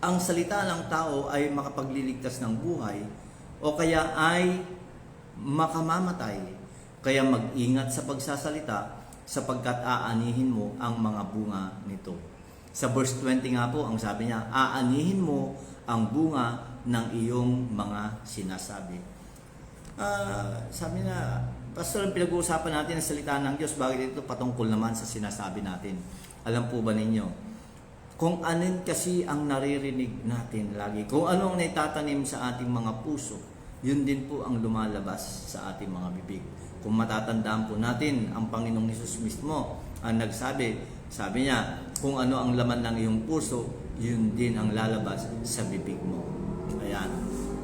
ang salita ng tao ay makapagliligtas ng buhay o kaya ay makamamatay. Kaya mag-ingat sa pagsasalita sapagkat aanihin mo ang mga bunga nito. Sa verse 20 nga po, ang sabi niya, aanihin mo ang bunga ng iyong mga sinasabi. Ah, sabi na, Pastor, pinag-uusapan natin ang salita ng Diyos, bakit ito patungkol naman sa sinasabi natin? Alam po ba ninyo? Kung anin kasi ang naririnig natin lagi, kung ano ang naitatanim sa ating mga puso, yun din po ang lumalabas sa ating mga bibig. Kung matatandaan po natin, ang Panginoong Hesus mismo ang nagsabi, sabi niya, kung ano ang laman ng iyong puso, yun din ang lalabas sa bibig mo. Ayan.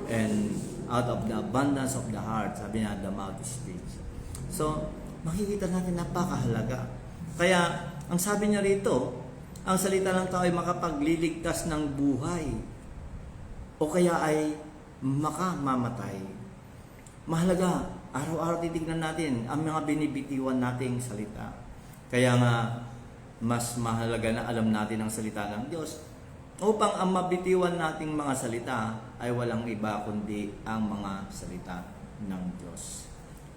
And out of the abundance of the heart, sabi niya, the mouth speaks. So, makikita natin napakahalaga. Kaya, ang sabi niya rito, ang salita ng tao ay makapagliligtas ng buhay o kaya ay makamamatay. Mahalaga, araw-araw titignan natin ang mga binibitiwan nating salita. Kaya nga, mas mahalaga na alam natin ang salita ng Diyos upang ang mabitiwan nating mga salita ay walang iba kundi ang mga salita ng Diyos.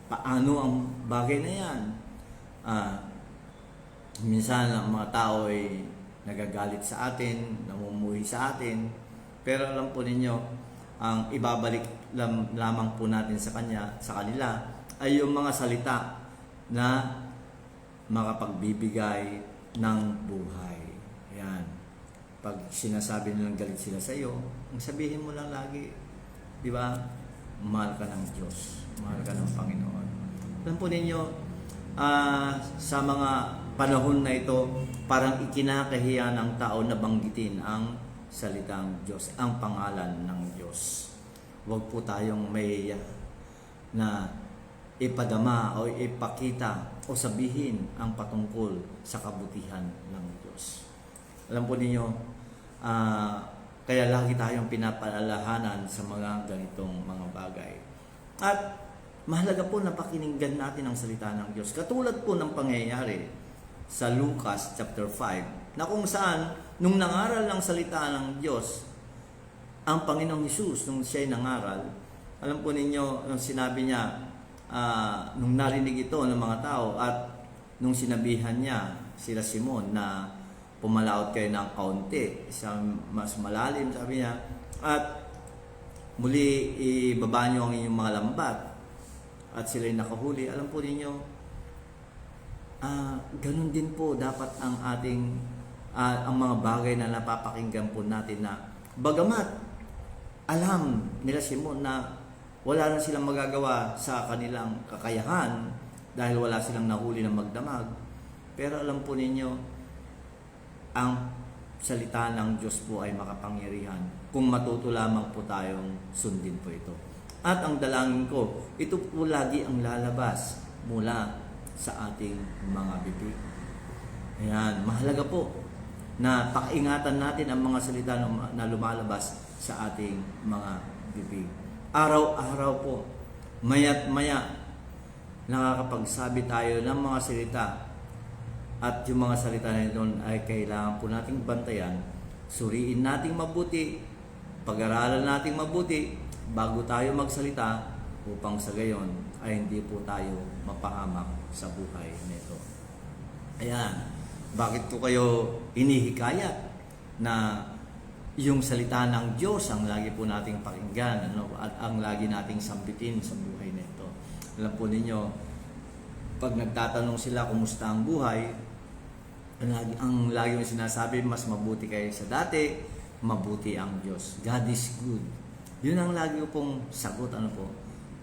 Paano ang bagay na yan? Ah, minsan ang mga tao ay nagagalit sa atin, namumuhi sa atin, pero alam po ninyo, ang ibabalik lam, lamang po natin sa kanya, sa kanila, ay yung mga salita na makapagbibigay ng buhay. Yan. Pag sinasabi nilang galit sila sa iyo, ang sabihin mo lang lagi, di ba? Mahal ka ng Diyos. Mahal ka ng Panginoon. Alam po ninyo, ah, sa mga panahon na ito, parang ikinakahiya ng tao na banggitin ang salitang Diyos, ang pangalan ng Diyos. Huwag po tayong may na ipadama o ipakita o sabihin ang patungkol sa kabutihan ng Diyos. Alam po ninyo, ah, kaya lagi tayong pinapaalalahanan sa mga ganitong mga bagay. At mahalaga po na pakinggan natin ang salita ng Diyos. Katulad po ng pangyayari sa Lucas chapter 5 na kung saan nung nangaral ng salita ng Diyos ang Panginoong Hesus nung siya'y nangaral alam po ninyo nung sinabi niya ah, nung narinig ito ng mga tao at nung sinabihan niya sila Simon na pumalaot kayo ng kaunti sa mas malalim sabi niya at muli ibaba niyo ang inyong mga lambat at sila'y nakahuli. Alam po ninyo Ah, ganun din po dapat ang ating ah, ang mga bagay na napapakinggan po natin na bagamat alam nila Simon na wala na silang magagawa sa kanilang kakayahan dahil wala silang nahuli na magdamag. Pero alam po ninyo, ang salita ng Diyos po ay makapangyarihan kung matuto lamang po tayong sundin po ito. At ang dalangin ko, ito po lagi ang lalabas mula sa ating mga bibig. Ayan, mahalaga po na pakiingatan natin ang mga salita na- lumalabas sa ating mga bibig. Araw-araw po, maya't maya, nakakapagsabi tayo ng mga salita at yung mga salita na ito ay kailangan po nating bantayan, suriin nating mabuti, pag-aralan nating mabuti bago tayo magsalita upang sa gayon ay hindi po tayo mapahamak sa buhay nito. Ayan, bakit ko kayo inihikayat na yung salita ng Diyos ang lagi po nating pakinggan ano, at ang lagi nating sambitin sa buhay nito. Alam po ninyo, pag nagtatanong sila kumusta ang buhay, ang ang lagi yung sinasabi, mas mabuti kayo sa dati, mabuti ang Diyos. God is good. Yun ang lagi ko pong sagot, ano po,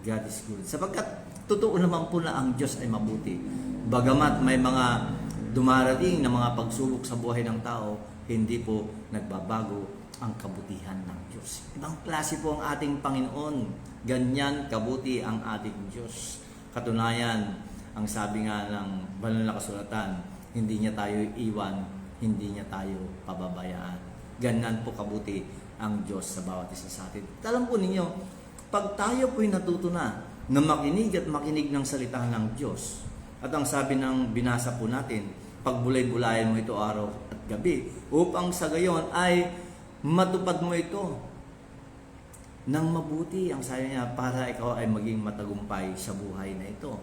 God is good. Sapagkat totoo naman po na ang Diyos ay mabuti. Bagamat may mga dumarating na mga pagsubok sa buhay ng tao, hindi po nagbabago ang kabutihan ng Diyos. Ibang klase po ang ating Panginoon. Ganyan kabuti ang ating Diyos. Katunayan, ang sabi nga ng banal na kasulatan, hindi niya tayo iwan, hindi niya tayo pababayaan. Ganyan po kabuti ang Diyos sa bawat isa sa atin. At po ninyo, pag tayo po'y natuto na na makinig at makinig ng salita ng Diyos, at ang sabi ng binasa po natin, pagbulay-bulayan mo ito araw at gabi, upang sa gayon ay matupad mo ito ng mabuti ang sayo niya para ikaw ay maging matagumpay sa buhay na ito.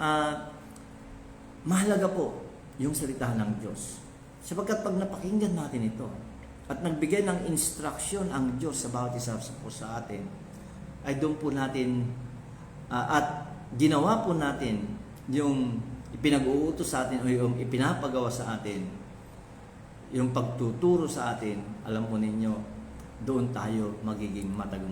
At mahalaga po yung salita ng Diyos. Sapagkat pag napakinggan natin ito at nagbigay ng instruction ang Diyos sa bawat isa po sa atin, ay doon po natin ah, at ginawa po natin yung ipinag-uutos sa atin o yung ipinapagawa sa atin, yung pagtuturo sa atin, alam po ninyo, doon tayo magiging matagumpay.